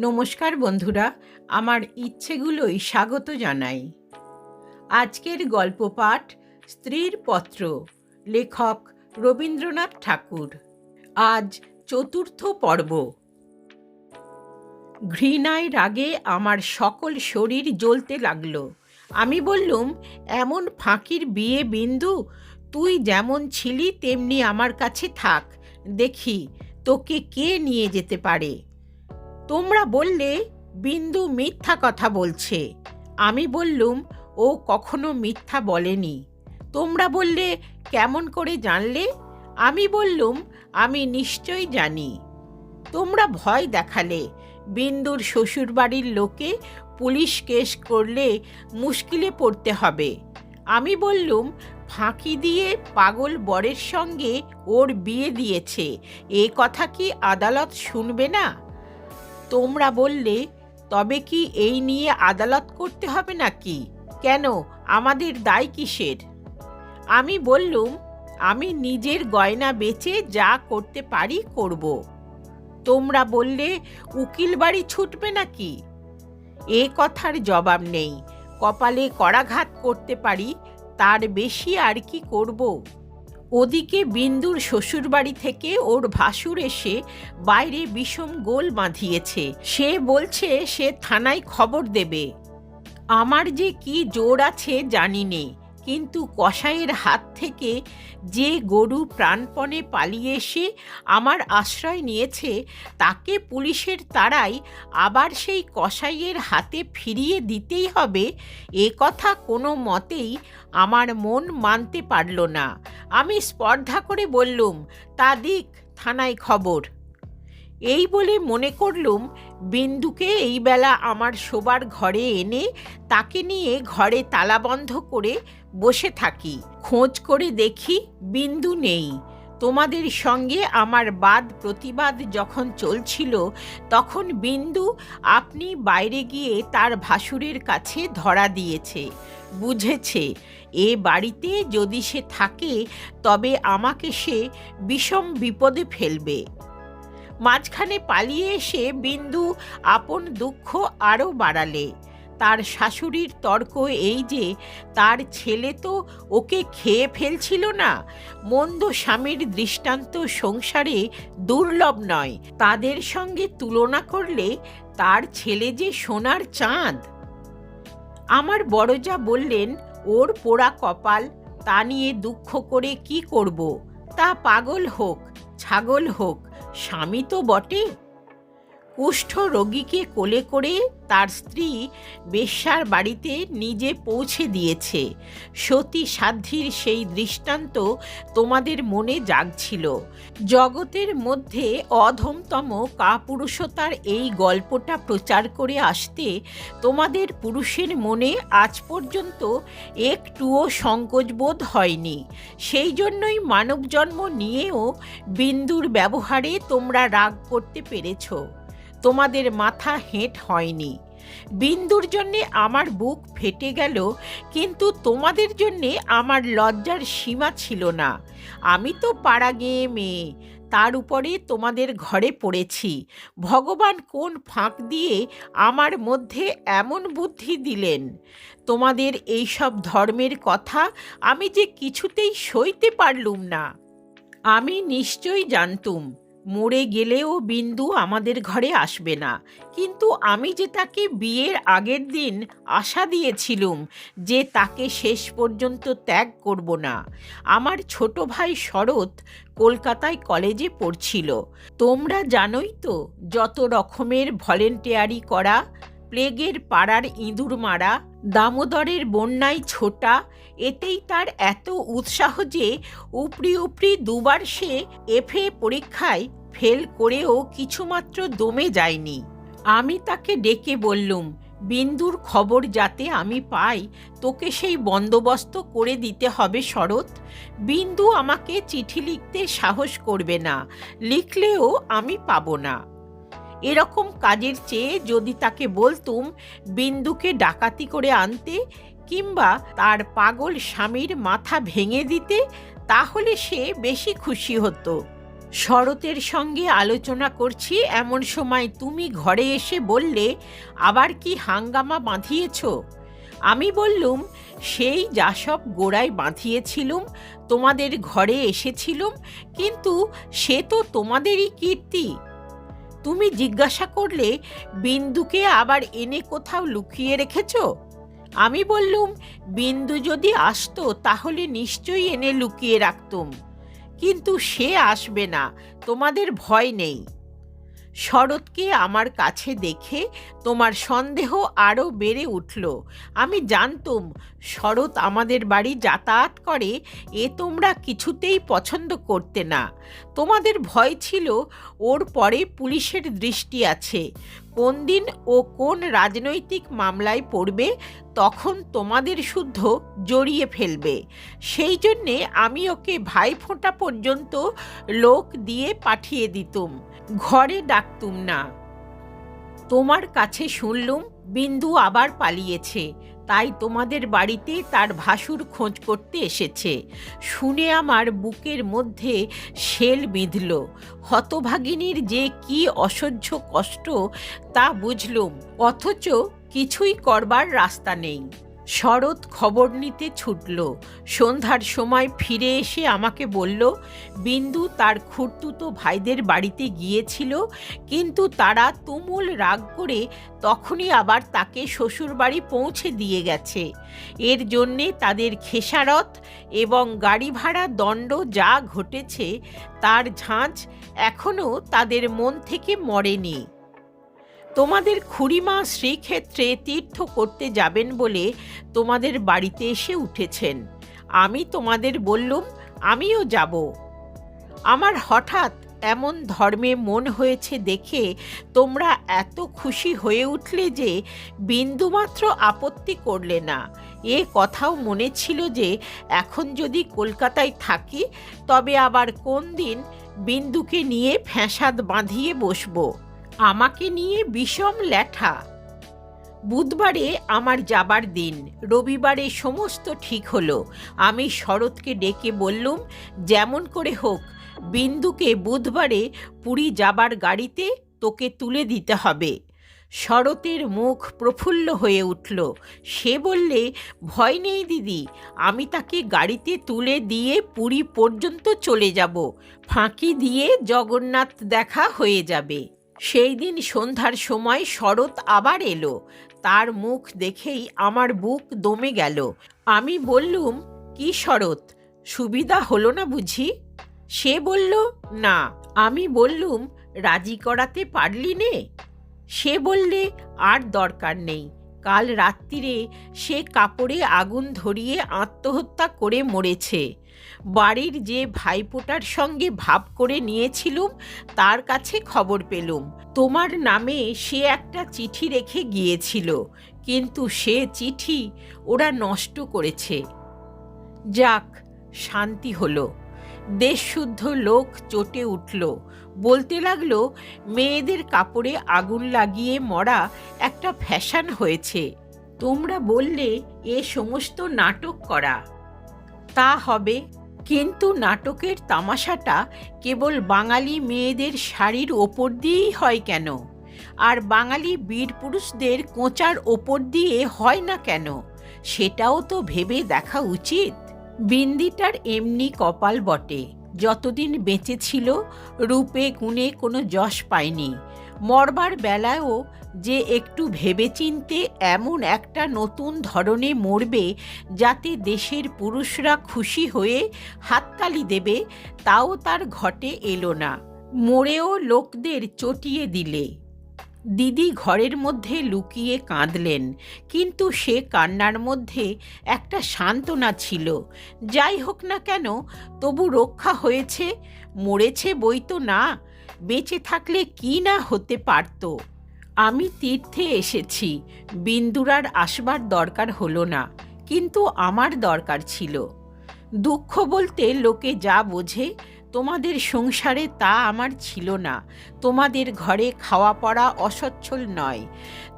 নমস্কার বন্ধুরা, আমার ইচ্ছেগুলোই স্বাগত জানাই। আজকের গল্প পাঠ স্ত্রীর পত্র, লেখক রবীন্দ্রনাথ ঠাকুর। আজ চতুর্থ পর্ব। ঘৃণায় রাগে আমার সকল শরীর জ্বলতে লাগল। আমি বললুম, এমন ফাঁকির বিয়ে বিন্দু? তুই যেমন ছিলি, তেমনি আমার কাছে থাক। দেখি তোকে কে নিয়ে যেতে পারে? তোমরা বললে, বিন্দু মিথ্যা কথা বলছে। আমি বললুম, ও কখনো মিথ্যা বলেনি। তোমরা বললে, কেমন করে জানলে? আমি বললুম, আমি নিশ্চয় জানি। তোমরা ভয় দেখালে, বিন্দুর শ্বশুরবাড়ির লোকে পুলিশ কেস করলে মুশকিলে পড়তে হবে। আমি বললুম, ফাঁকি দিয়ে পাগল বরের সঙ্গে ওর বিয়ে দিয়েছে, এ কথা কি আদালত শুনবে না? তোমরা বললে, তবে কি এই নিয়ে আদালত করতে হবে নাকি? কেন? আমাদের দায় কিসের? আমি বললুম, আমি নিজের গয়না বেচে যা করতে পারি করব। তোমরা বললে উকিল বাড়ি ছুটবে নাকি? এ কথার জবাব নেই। কপালে করাঘাত করতে পারি, তার বেশি আর কি করব? ওদিকে বিন্দুর শ্বশুরবাড়ি থেকে ওর ভাসুর এসে বাইরে বিষম গোল বাঁধিয়েছে। সে বলছে, সে থানায় খবর দেবে। আমার যে কি জোর আছে জানি নে কিন্তু কসাইয়ের হাত থেকে যে গরু প্রাণপণে পালিয়ে এসে আমার আশ্রয় নিয়েছে, তাকে পুলিশের তারাই আবার সেই কসাইয়ের হাতে ফিরিয়ে দিতেই হবে, এ কথা কোনো মতেই আমার মন মানতে পারল না। আমি স্পর্ধা করে বললুম, তা দিক, থানায় খবর। এই বলে মনে করলুম, বিন্দুকে এই বেলা আমার শোবার ঘরে এনে তাকে নিয়ে ঘরে তালাবন্ধ করে বসে থাকি। খোঁজ করে দেখি বিন্দু নেই। তোমাদের সঙ্গে আমার বাদ প্রতিবাদ যখন চলছিল, তখন বিন্দু আপনি বাইরে গিয়ে তার ভাসুরের কাছে ধরা দিয়েছে। বুঝেছে, এ বাড়িতে যদি সে থাকে, তবে আমাকে সে বিষম বিপদে ফেলবে। মাঝখানে পালিয়ে এসে বিন্দু আপন দুঃখ আরও বাড়ালে। তার শাশুড়ির তর্ক এই যে, তার ছেলে তো ওকে খেয়ে ফেলছিল না। মন্দ স্বামীর দৃষ্টান্ত সংসারে দুর্লভ নয়। তাদের সঙ্গে তুলনা করলে তার ছেলে যে সোনার চাঁদ। আমার বড়জা বললেন, ওর পোড়া কপাল, তা নিয়ে দুঃখ করে কি করব? তা পাগল হোক, ছাগল হোক। স্বামী তো বটে। কুষ্ঠ রোগীকে কোলে করে তার স্ত্রী বেশ্যার বাড়িতে নিজে পৌঁছে দিয়েছে। সতী সাধ্যির সেই দৃষ্টান্ত তোমাদের মনে জাগছিল। জগতের মধ্যে অধমতম কাপুরুষতার এই গল্পটা প্রচার করে আসতে তোমাদের পুরুষের মনে আজ পর্যন্ত একটুও সংকোচবোধ হয়নি। সেই জন্যই মানব জন্ম নিয়েও বিন্দুর ব্যবহারে তোমরা রাগ করতে পেরেছ। তোমাদের মাথা হেঁট হয়নি। বিন্দুর জন্যে আমার বুক ফেটে গেল, কিন্তু তোমাদের জন্যে আমার লজ্জার সীমা ছিল না। আমি তো পাড়া গেয়ে মেয়ে, তার উপরে তোমাদের ঘরে পড়েছি। ভগবান কোন ফাঁক দিয়ে আমার মধ্যে এমন বুদ্ধি দিলেন? তোমাদের এইসব ধর্মের কথা আমি যে কিছুতেই সইতে পারলুম না। আমি নিশ্চয়ই জানতুম। মরে গেলেও বিন্দু আমাদের ঘরে আসবে না। কিন্তু আমি যে তাকে বিয়ের আগের দিন আশা দিয়েছিলুম, যে তাকে শেষ পর্যন্ত ত্যাগ করব না। আমার ছোট ভাই শরৎ কলকাতায় কলেজে পড়ছিল। তোমরা জানোই তো, যত রকমের ভলেন্টিয়ারি করা, প্লেগের পাড়ার ইঁদুর মারা, দামোদরের বন্যায় ছোটা, এতেই তার এত উৎসাহ যে উপরি উপরি দুবার সে এফএ পরীক্ষায় ফেল করেও কিছুমাত্র দমে যায়নি। আমি তাকে ডেকে বললুম, বিন্দুর খবর যাতে আমি পাই, তোকে সেই বন্দোবস্ত করে দিতে হবে শরৎ। বিন্দু আমাকে চিঠি লিখতে সাহস করবে না, লিখলেও আমি পাবো না। এরকম কাজের চেয়ে যদি তাকে বলতুম, বিন্দুকে ডাকাতি করে আনতে কিংবা তার পাগল স্বামীর মাথা ভেঙে দিতে, তাহলে সে বেশি খুশি হতো। শরতের সঙ্গে আলোচনা করছি। এমন সময় তুমি ঘরে এসে বললে, আবার কি হাঙ্গামা বাঁধিয়েছ? আমি বললুম, সেই যা সব গোড়ায় বাঁধিয়েছিলুম, তোমাদের ঘরে এসেছিলুম, কিন্তু সে তো তোমাদেরই কীর্তি। তুমি জিজ্ঞাসা করলে, বিন্দুকে আবার এনে কোথাও লুকিয়ে রেখেছ? আমি বললুম, বিন্দু যদি আসতো, তাহলে নিশ্চয়ই এনে লুকিয়ে রাখতুম। কিন্তু সে আসবে না। তোমাদের ভয় নেই। শরৎকে আমার কাছে দেখে তোমার সন্দেহ আরও বেড়ে উঠল। আমি জানতুম, শরৎ আমাদের বাড়ি যাতায়াত করে, এ তোমরা কিছুতেই পছন্দ করতে না। তোমাদের ভয় ছিল, ওর পরে পুলিশের দৃষ্টি আছে। কোন দিন ও কোন রাজনৈতিক মামলায় পড়বে, তখন তোমাদের শুদ্ধ জড়িয়ে ফেলবে। সেই জন্যে আমি ওকে ভাই ফোঁটা পর্যন্ত লোক দিয়ে পাঠিয়ে দিতুম। ঘরে ডাকতুম না। তোমার কাছে শুনলুম, বিন্দু আবার পালিয়েছে। তাই তোমাদের বাড়িতে তার ভাসুর খোঁজ করতে এসেছে। শুনে আমার বুকের মধ্যে শেল বিঁধল। হতভাগিনীর যে কি অসহ্য কষ্ট তা বুঝলুম, অথচ কিছুই করবার রাস্তা নেই। শরৎ খবর নিতে ছুটল। সন্ধ্যার সময় ফিরে এসে আমাকে বলল, বিন্দু, তার খুঁড়তুতো ভাইদের বাড়িতে গিয়েছিল, কিন্তু তারা তুমুল রাগ করে তখনই আবার তাকে শ্বশুরবাড়ি পৌঁছে দিয়ে গেছে। এর জন্যে তাদের খেসারত এবং গাড়ি ভাড়া দণ্ড যা ঘটেছে, তার ঝাঁঝ এখনও তাদের মন থেকে মরেনি। তোমাদের খুড়িমা শ্রীক্ষেত্রে তীর্থ করতে যাবেন বলে তোমাদের বাড়িতে এসে উঠেছেন। আমি তোমাদের বললুম, আমিও যাব। আমার হঠাৎ এমন ধর্মে মন হয়েছে দেখে তোমরা এত খুশি হয়ে উঠলে যে বিন্দুমাত্র আপত্তি করলে না। এ কথাও মনে ছিল যে এখন যদি কলকাতায় থাকি, তবে আবার কোন দিন বিন্দুকে নিয়ে ফ্যাসাদ বাঁধিয়ে বসবো। আমাকে নিয়ে বিষম ল্যাঠা বুধবারে আমার যাবার দিন, রবিবারে সমস্ত ঠিক হলো। আমি শরৎকে ডেকে বললুম, যেমন করে হোক, বিন্দুকে বুধবারে পুরী যাবার গাড়িতে তোকে তুলে দিতে হবে। শরতের মুখ প্রফুল্ল হয়ে উঠল। সে বললে, ভয় নেই দিদি, আমি তাকে গাড়িতে তুলে দিয়ে পুরী পর্যন্ত চলে যাব। ফাঁকি দিয়ে জগন্নাথ দেখা হয়ে যাবে। সেই দিন সন্ধ্যার সময় শরৎ আবার এলো। তার মুখ দেখেই আমার বুক দমে গেল। আমি বললুম, কি শরৎ? সুবিধা হলো না বুঝি? সে বলল, না। আমি বললুম, রাজি করাতে পারলি নে? সে বললে, আর দরকার নেই। কাল রাত্রিরে সে কাপড়ে আগুন ধরিয়ে আত্মহত্যা করে মরেছে। বাড়ির যে ভাইপোটার সঙ্গে ভাব করে নিয়েছিলুম, তার কাছে খবর পেলুম। তোমার নামে সে একটা চিঠি রেখে গিয়েছিল, কিন্তু সে চিঠি ওরা নষ্ট করেছে। যাক, শান্তি হলো। দেশশুদ্ধ লোক চটে উঠল। বলতে লাগল, মেয়েদের কাপড়ে আগুন লাগিয়ে মরা একটা ফ্যাশন হয়েছে। তোমরা বললে এ সমস্ত নাটক করা। তা হবে। কিন্তু নাটকের তামাশাটা কেবল বাঙালি মেয়েদের শাড়ির ওপর দিয়েই হয় কেন? আর বাঙালি বীর পুরুষদের কোঁচার ওপর দিয়ে হয় না কেন? সেটাও তো ভেবে দেখা উচিত। বিন্দিটার এমনি কপাল বটে। যতদিন বেঁচে ছিল, রূপে গুণে কোনো যশ পায়নি। মরবার বেলায়ও যে একটু ভেবেচিন্তে এমন একটা নতুন ধরনে মরবে, যাতে দেশের পুরুষরা খুশি হয়ে হাততালি দেবে, তাও তার ঘটে এলো না। মরেও লোকদের চটিয়ে দিলে। দিদি ঘরের মধ্যে লুকিয়ে কাঁদলেন, কিন্তু সে কান্নার মধ্যে একটা সান্ত্বনা ছিল। যাই হোক না কেন, তবু রক্ষা হয়েছে, মরেছে বই তো না, বেঁচে থাকলে কি না হতে পারত। আমি তীর্থে এসেছি, বিন্দুরার আসবার দরকার হলো না, কিন্তু আমার দরকার ছিল। দুঃখ বলতে লোকে যা বোঝে তোমাদের সংসারে তা আমার ছিল না। তোমাদের ঘরে খাওয়া পড়া অসচ্ছল নয়।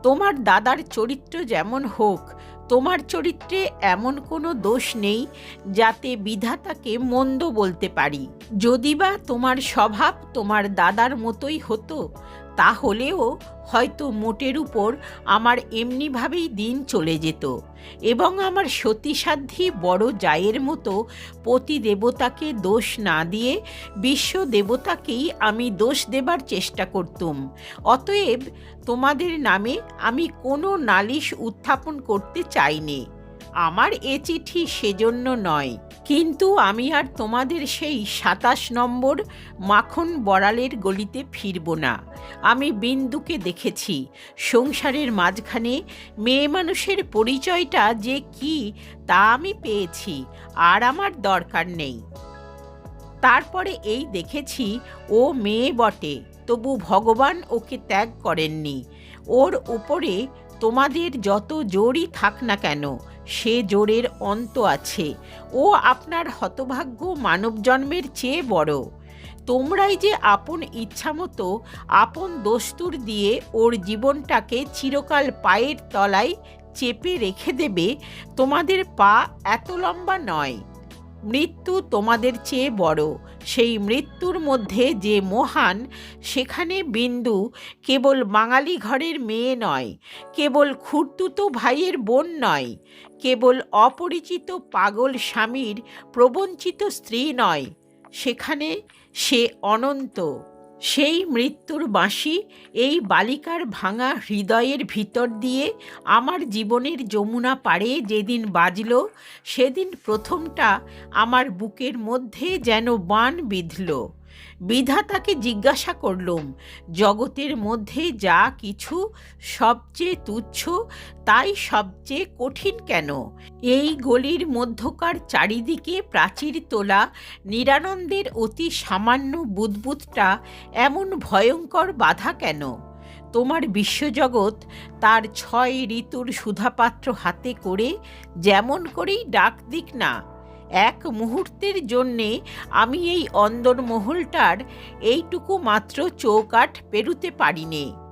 তোমার দাদার চরিত্র যেমন হোক, তোমার চরিত্রে এমন কোনো দোষ নেই যাতে বিধাতাকে মন্দ বলতে পারি। যদি বা তোমার স্বভাব তোমার দাদার মতোই হতো তাহলেও হয়তো মোটের উপর আমার এমনিভাবেই দিন চলে যেত এবং আমার সতীসাধ্যী বড় জায়ের মতো পতি দেবতাকে দোষ না দিয়ে বিশ্ব দেবতাকেই আমি দোষ দেবার চেষ্টা করতুম। অতএব তোমাদের নামে আমি কোনো নালিশ উত্থাপন করতে চাইনি। আমার এ চিঠি সেজন্য নয়। কিন্তু আমি আর তোমাদের সেই সাতাশ নম্বর মাখন বড়ালের গলিতে ফিরব না। আমি বিন্দুকে দেখেছি। সংসারের মাঝখানে মেয়ে মানুষের পরিচয়টা যে কি তা আমি পেয়েছি, আর আমার দরকার নেই। তারপরে এই দেখেছি ও মেয়ে বটে, তবু ভগবান ওকে ত্যাগ করেননি। ওর উপরে তোমাদের যত জোরই থাক না কেন সে জোরের অন্ত আছে। ও আপনার হতভাগ্য মানব জন্মের চেয়ে বড়। তোমরাই যে আপন ইচ্ছামতো আপন দস্তুর দিয়ে ওর জীবনটাকে চিরকাল পায়ের তলায় চেপে রেখে দেবে, তোমাদের পা এত লম্বা নয়। মৃত্যু তোমাদের চেয়ে বড়। সেই মৃত্যুর মধ্যে যে মহান, সেখানে বিন্দু কেবল বাঙালি ঘরের মেয়ে নয়, কেবল খুর্তুতো ভাইয়ের বোন নয়, কেবল অপরিচিত পাগল স্বামীর প্রবঞ্চিত স্ত্রী নয়। সেখানে সে অনন্ত। সেই মৃত্যুর বাঁশি এই বালিকার ভাঙা হৃদয়ের ভিতর দিয়ে আমার জীবনের যমুনা পাড়ে যেদিন বাজল, সেদিন প্রথমটা আমার বুকের মধ্যে যেন বান বিঁধল। বিধাতাকে জিজ্ঞাসা করলুম, জগতের মধ্যে যা কিছু সবচেয়ে তুচ্ছ, তাই সবচেয়ে কঠিন কেন? এই গলির মধ্যকার চারিদিকে প্রাচীর তোলা নিরানন্দের অতি সামান্য বুদবুদটা এমন ভয়ঙ্কর বাধা কেন? তোমার বিশ্বজগৎ তার ছয় ঋতুর সুধাপাত্র হাতে করে যেমন করেই ডাক দিক না এক মুহূর্তের জন্যে আমি এই অন্দরমহলটার এইটুকু মাত্র চৌকাঠ পেরুতে পারিনে।